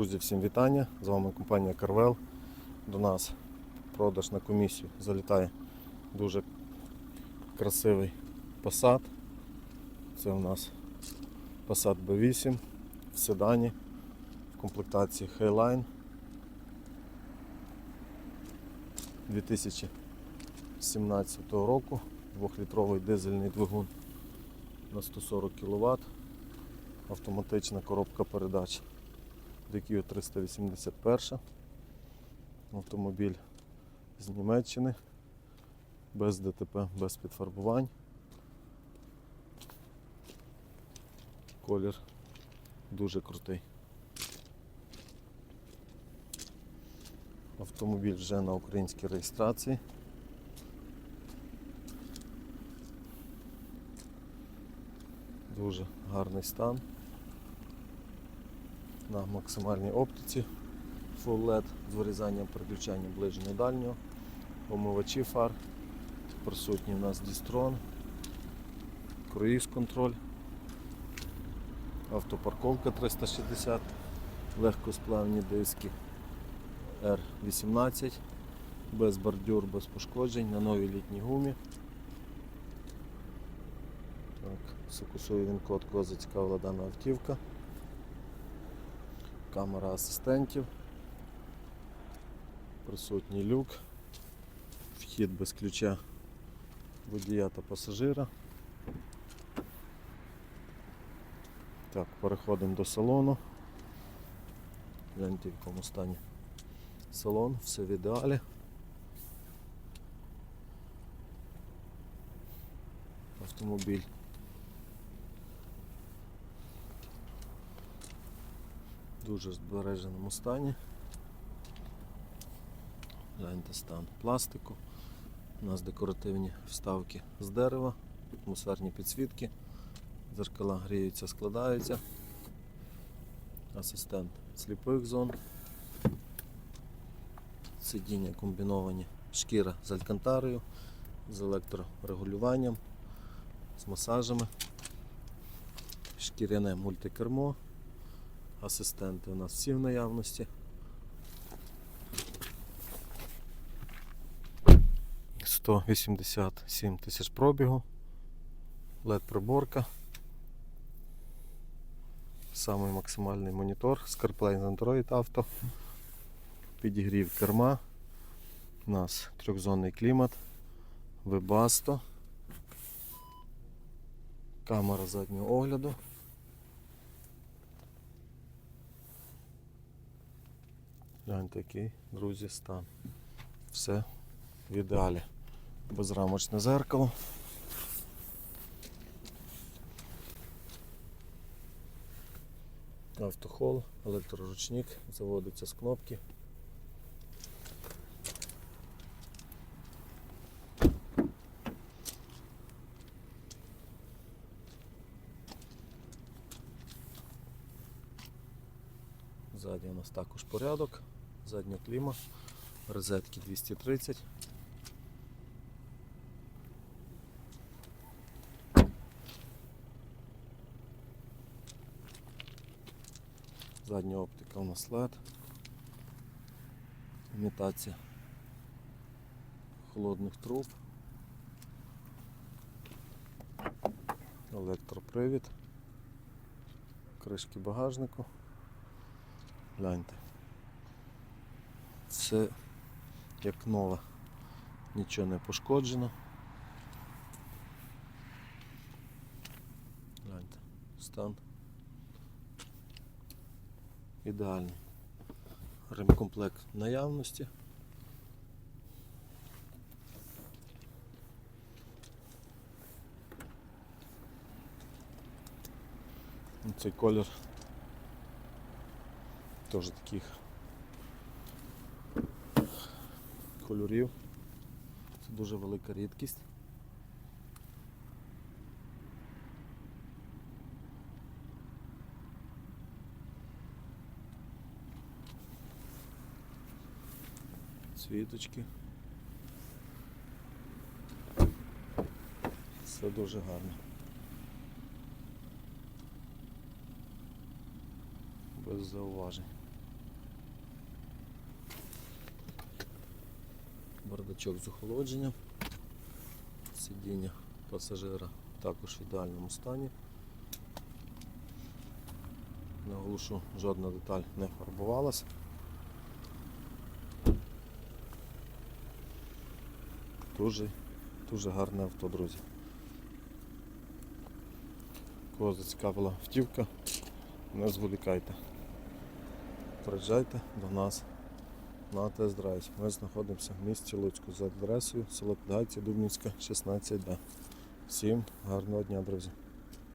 Друзі, всім вітання! З вами компанія Carvel. До нас продаж на комісію залітає дуже красивий Passat. Це у нас Passat B8 в седані в комплектації Highline 2017 року. 2-літровий дизельний двигун на 140 кВт. Автоматична коробка передач. DQ 381. Автомобіль з Німеччини. Без ДТП, без підфарбувань. Колір дуже крутий. Автомобіль вже на українській реєстрації. Дуже гарний стан на максимальній оптиці. Full LED з вирізанням переключанням ближнього дальнього, омивачі фар, присутній у нас дістрон, круїз контроль, автопарковка 360, легкосплавні диски R18, без бордюр, без пошкоджень, на новій літній гумі. Так, сфокусую він код, кого зацікавила дана автівка камера асистентів, присутній люк, вхід без ключа водія та пасажира. Так, переходимо до салону. Гляньте в якому стані салон, все в ідеалі. Автомобіль дуже збереженому стані. Гляньте стан пластику. У нас декоративні вставки з дерева, атмосферні підсвітки, дзеркала гріються, складаються. Асистент сліпих зон. Сидіння комбіновані шкіра з алькантарою, з електрорегулюванням, з масажами, шкіряне мультикермо. Асистенти у нас всі в наявності. Сто вісімдесят сім тисяч пробігу. LED приборка. Самий максимальний монітор CarPlay з Android Auto. Підігрів керма. У нас трьохзонний клімат. Webasto. Камера заднього огляду. Гляньте такий, друзі, стан. Все в ідеалі. Безрамочне зеркало. Автохол, електроручник, заводиться з кнопки. Ззаді у нас також порядок, задня кліма, розетки 230. Задня оптика у нас LED. Імітація холодних труб. Електропривід. Кришки багажнику. Гляньте. Все як нове. Нічого не пошкоджено. Гляньте, стан. Ідеальний. Ремкомплект наявності. Цей колір теж таких кольорів. Це дуже велика рідкість. Світочки. Все дуже гарно. Без зауважень. Бардачок з охолодженням. Сидіння пасажира також в ідеальному стані. Наголошу, жодна деталь не фарбувалася. Дуже, дуже гарне авто, друзі. Кого зацікавила автівка, не зволікайте. Приїжджайте до нас на тест-драйв. Ми знаходимося в місті Луцьку за адресою село Підгайці, Дубнівська, 16Д. Всім гарного дня, друзі!